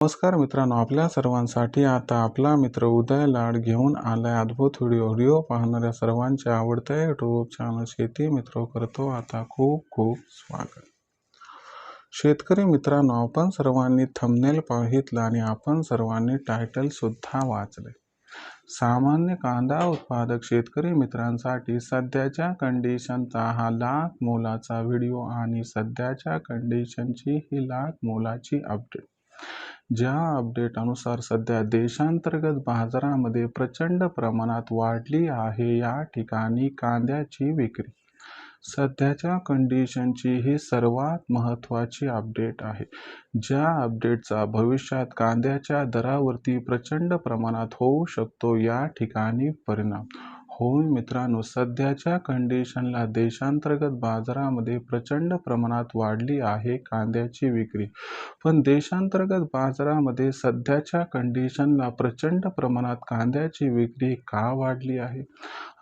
नमस्कार मित्रांनो आपल्या सर्वांसाठी आता आपला मित्र उदय लाड घेऊन आलाय अद्भुत व्हिडिओ. व्हिडिओ पाहणाऱ्या सर्वांच्या आवडत्या युट्यूब चॅनल शेती मित्र करतो आता खूप खूप स्वागत. शेतकरी मित्रांनो आपण सर्वांनी थंबनेल पाहितलं आणि आपण सर्वांनी टायटल सुद्धा वाचले सामान्य कांदा उत्पादक शेतकरी मित्रांसाठी सध्याच्या कंडिशनचा हा लाख मोलाचा व्हिडिओ आणि सध्याच्या कंडिशनची ही लाख मोलाची अपडेट ज्या अपडेटनुसार सध्या देशांतर्गत बाजारामध्ये प्रचंड प्रमाणात वाढली आहे या ठिकाणी कांद्याची विक्री. सध्याच्या कंडिशनची ही सर्वात महत्त्वाची अपडेट आहे. ज्या अपडेटचा भविष्यात कांद्याच्या दरावरती प्रचंड प्रमाणात होऊ शकतो या ठिकाणी परिणाम. होय मित्रांनो सध्याच्या कंडिशनला देशांतर्गत बाजारामध्ये प्रचंड प्रमाणात वाढली आहे कांद्याची विक्री. पण देशांतर्गत बाजारामध्ये सध्याच्या कंडिशनला प्रचंड प्रमाणात कांद्याची विक्री का वाढली आहे?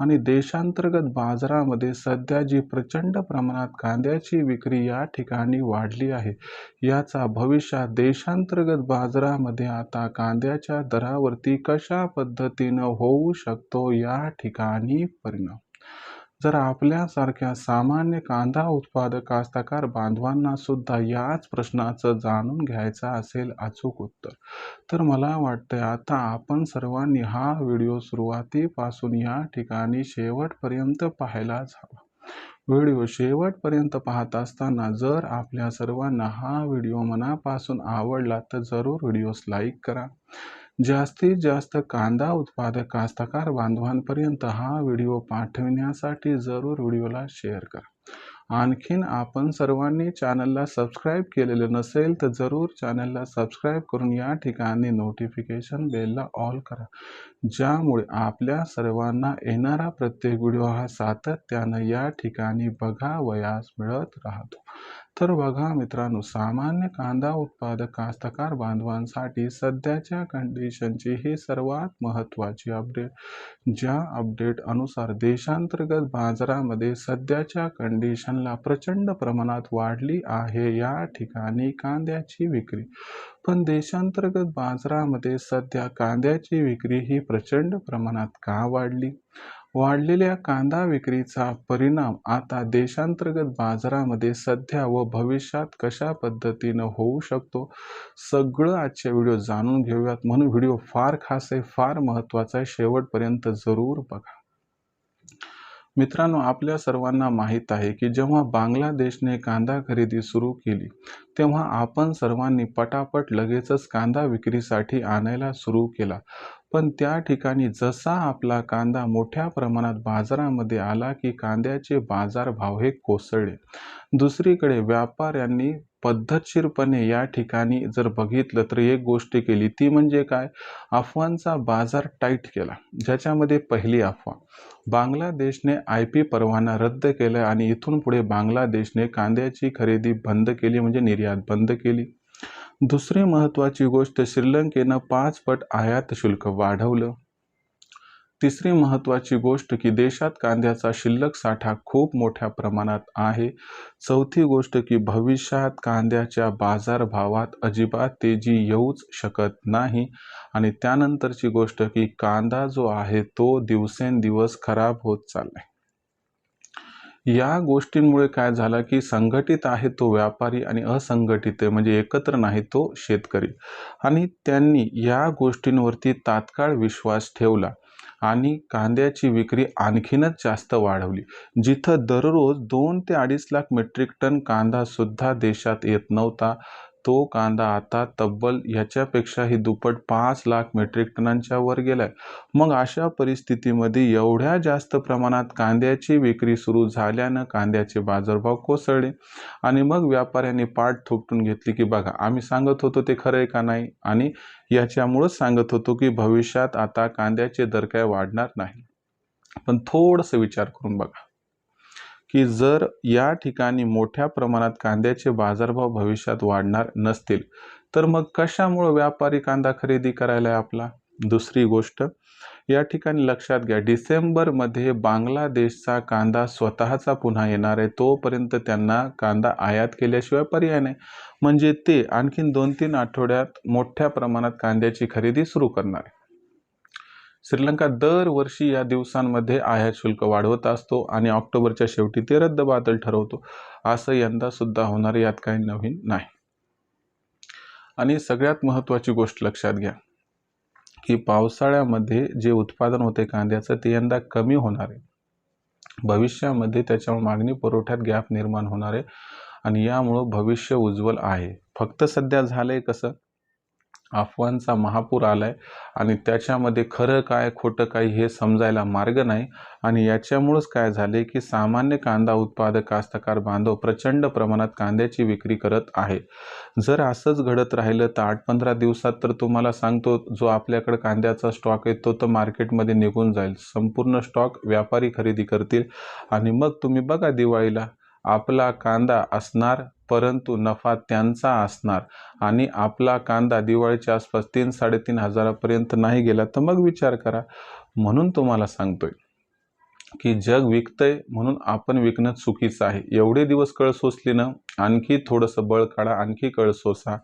आणि देशांतर्गत बाजारामध्ये सध्या जी प्रचंड प्रमाणात कांद्याची विक्री या ठिकाणी वाढली आहे याचा भविष्यात देशांतर्गत बाजारामध्ये आता कांद्याच्या दरावरती कशा पद्धतीनं होऊ शकतो या ठिकाणी परिणाम. जर आपल्यासारख्या सामान्य कांदा उत्पादक कास्तकार बांधवांना सुद्धा याच प्रश्नाचं जाणून घ्यायचं असेल अचूक उत्तर तर मला वाटतं आता आपण सर्वांनी हा व्हिडिओ सुरुवातीपासून या ठिकाणी शेवटपर्यंत पाहायलाच हवा. व्हिडिओ शेवटपर्यंत पाहत असताना जर आपल्या सर्वांना हा व्हिडिओ मनापासून आवडला तर जरूर व्हिडिओस लाईक करा. जास्तीत जास्त कांदा उत्पादक कास्तकार बांधवांपर्यंत हा व्हिडिओ पाठविण्यासाठी जरूर व्हिडिओला शेअर करा. आणखीन आपण सर्वांनी चॅनलला सबस्क्राईब केलेलं नसेल तर जरूर चॅनलला सबस्क्राईब करून या ठिकाणी नोटिफिकेशन बेलला ऑल करा. ज्यामुळे आपल्या सर्वांना येणारा प्रत्येक व्हिडिओ हा सातत्यानं या ठिकाणी बघावयास मिळत राहतो. तर बघा मित्रांनो सामान्य कांदा उत्पादक कास्तकार बांधवांसाठी सध्याच्या कंडिशनची ही सर्वात महत्त्वाची अपडेट ज्या अपडेट अनुसार देशांतर्गत बाजारामध्ये सध्याच्या कंडिशनला प्रचंड प्रमाणात वाढली आहे या ठिकाणी कांद्याची विक्री. पण देशांतर्गत बाजारामध्ये सध्या कांद्याची विक्री ही प्रचंड प्रमाणात का वाढली? वाढलेल्या कांदा विक्रीचा परिणाम आता देशांतर्गत बाजारामध्ये सध्या व भविष्यात कशा पद्धतीनं होऊ शकतो सगळं आजच्या व्हिडिओ जाणून घेऊयात. म्हणून व्हिडिओ फार खास आहे फार महत्त्वाचा आहे. शेवटपर्यंत जरूर बघा. मित्रांनो आपल्या सर्वांना माहीत आहे की जेव्हा बांगलादेशने कांदा खरेदी सुरू केली तेव्हा आपण सर्वांनी पटापट लगेचच कांदा विक्रीसाठी आणायला सुरू केला. पण त्या ठिकाणी जसा आपला कांदा मोठ्या प्रमाणात बाजारामध्ये आला की कांद्याचे बाजारभाव हे कोसळले. दुसरीकडे व्यापाऱ्यांनी पद्धतशीरपणे या ठिकाणी जर बघितलं तर एक गोष्ट केली ती म्हणजे काय? अफवांचा बाजार टाईट केला. ज्याच्यामध्ये पहिली अफवा बांगलादेशने आय पी परवाना रद्द केला आणि इथून पुढे बांगलादेशने कांद्याची खरेदी बंद केली म्हणजे निर्यात बंद केली. दुसरी महत्त्वाची गोष्ट श्रीलंकेनं पाच पट आयात शुल्क वाढवलं. तिसरी महत्त्वाची गोष्ट की देशात कांद्याचा शिल्लक साठा खूप मोठ्या प्रमाणात आहे. चौथी गोष्ट की भविष्यात कांद्याच्या बाजारभावात अजिबात तेजी येऊच शकत नाही. आणि त्यानंतरची गोष्ट की कांदा जो आहे तो दिवसेंदिवस खराब होत चाललाय. या गोष्टींमुळे काय झालं की संघटित आहे तो व्यापारी आणि असंघटित आहे म्हणजे एकत्र नाही तो शेतकरी. आणि त्यांनी या गोष्टींवरती तात्काळ विश्वास ठेवला आणि कांद्याची विक्री आणखीनच जास्त वाढवली. जिथं दररोज दोन ते अडीच लाख मेट्रिक टन कांदासुद्धा देशात येत नव्हता तो कांदा आता तब्बल याच्यापेक्षाही दुप्पट पाच लाख मेट्रिक टनांच्या वर गेलाय. मग अशा परिस्थितीमध्ये एवढ्या जास्त प्रमाणात कांद्याची विक्री सुरू झाल्यानं कांद्याचे बाजारभाव कोसळले. आणि मग व्यापाऱ्यांनी पाठ थोपटून घेतली की बघा आम्ही सांगत होतो ते खरं आहे का नाही? आणि याच्यामुळंच सांगत होतो की भविष्यात आता कांद्याचे दर काय वाढणार नाही. पण थोडंसं विचार करून बघा. की जर या ठिकाणी मोठ्या प्रमाणात कांद्याचे बाजारभाव भविष्यात वाढणार नसतील तर मग कशामुळं व्यापारी कांदा खरेदी करायला आहे आपला? दुसरी गोष्ट या ठिकाणी लक्षात घ्या डिसेंबरमध्ये बांगलादेशचा कांदा स्वतःचा पुन्हा येणार आहे. तोपर्यंत त्यांना कांदा आयात केल्याशिवाय पर्याय नाही. म्हणजे ते आणखीन दोन तीन आठवड्यात मोठ्या प्रमाणात कांद्याची खरेदी सुरू करणार आहे. श्रीलंका दरवर्षी या दिवसांमध्ये आयात शुल्क वाढवत असतो आणि ऑक्टोबरच्या शेवटी ते रद्दबातल ठरवतो. असं यंदा सुद्धा होणार यात काही नवीन नाही. आणि सगळ्यात महत्त्वाची गोष्ट लक्षात घ्या की पावसाळ्यामध्ये जे उत्पादन होते कांद्याचं ते यंदा कमी होणार आहे. भविष्यामध्ये त्याच्यामुळे मागणी पुरवठ्यात गॅप निर्माण होणार आहे आणि यामुळं भविष्य उज्ज्वल आहे. फक्त सध्या झालंय कसं? अफवांचा महापूर आलाय आणि त्याच्यामध्ये खरं काय खोटं काय हे समजायला मार्ग नाही. आणि याच्यामुळंच काय झाले की सामान्य कांदा उत्पादक कास्तकार बांधव प्रचंड प्रमाणात कांद्याची विक्री करत आहे. जर असंच घडत राहिलं तर आठ पंधरा दिवसात तर तुम्हाला सांगतो जो आपल्याकडे कांद्याचा स्टॉक आहे तो तर मार्केटमध्ये निघून जाईल. संपूर्ण स्टॉक व्यापारी खरेदी करतील. आणि मग तुम्ही बघा दिवाळीला आपला कांदा असणार परंतु नफा त्यांचा असणार आणि आपला कांदा दिवाळीच्या आसपास तीन साडेतीन हजारापर्यंत नाही गेला तर मग विचार करा. म्हणून तुम्हाला सांगतोय की जग विकतंय म्हणून आपण विकणं चुकीचं आहे. एवढे दिवस कळ सोसली ना आणखी थोडंसं बळ काढा आणखी कळ सोसा.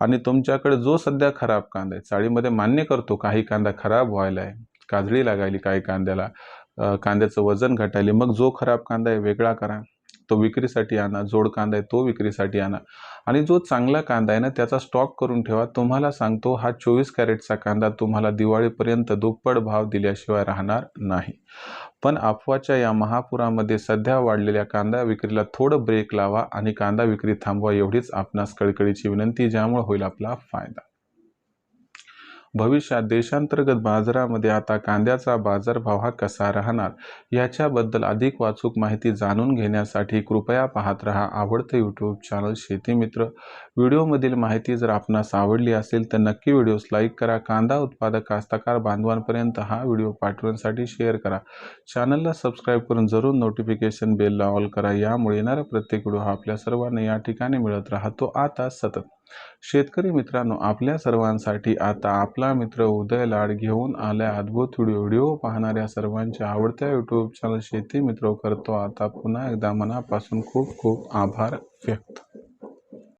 आणि तुमच्याकडे जो सध्या खराब कांदा आहे चाळीमध्ये मान्य करतो काही कांदा खराब व्हायला आहे काजळी लागायली काही कांद्याला कांद्याचं वजन घटायले मग जो खराब कांदा आहे वेगळा करा. तो विक्रीसाठी आणा जोड कांदा आहे तो विक्रीसाठी आणा. आणि जो चांगला कांदा आहे ना त्याचा स्टॉक करून ठेवा. तुम्हाला सांगतो हा चोवीस कॅरेटचा कांदा तुम्हाला दिवाळीपर्यंत दुप्पट भाव दिल्याशिवाय राहणार नाही. पण अफवाच्या या महापुरामध्ये सध्या वाढलेल्या कांदा विक्रीला थोडं ब्रेक लावा आणि कांदा विक्री थांबवा एवढीच आपणास कळकळीची विनंती ज्यामुळे होईल आपला फायदा. भविष्यात देशांतर्गत बाजारामध्ये आता कांद्याचा बाजारभाव हा कसा राहणार याच्याबद्दल अधिक वाचूक माहिती जाणून घेण्यासाठी कृपया पाहत रहा आवडतं यूट्यूब चॅनल शेतीमित्र व्हिडिओमधील माहिती जर आपणास आवडली असेल तर नक्की व्हिडिओस लाईक करा. कांदा उत्पादक कास्तकार बांधवांपर्यंत हा व्हिडिओ पाठवण्यासाठी शेअर करा. चॅनलला सबस्क्राईब करून जरूर नोटिफिकेशन बेलला ऑल करा. यामुळे येणारा प्रत्येक व्हिडिओ हा आपल्या सर्वांना या ठिकाणी मिळत राहतो. आता सतत शेतकरी मित्रांनो आपल्या सर्वांसाठी आता आपला मित्र उदय लाड घेऊन आल्या अद्भुत व्हिडिओ. व्हिडिओ पाहणाऱ्या सर्वांच्या आवडत्या यूट्यूब चॅनल शेती मित्र करतो. आता पुन्हा एकदा मनापासून खूप खूप आभार व्यक्त.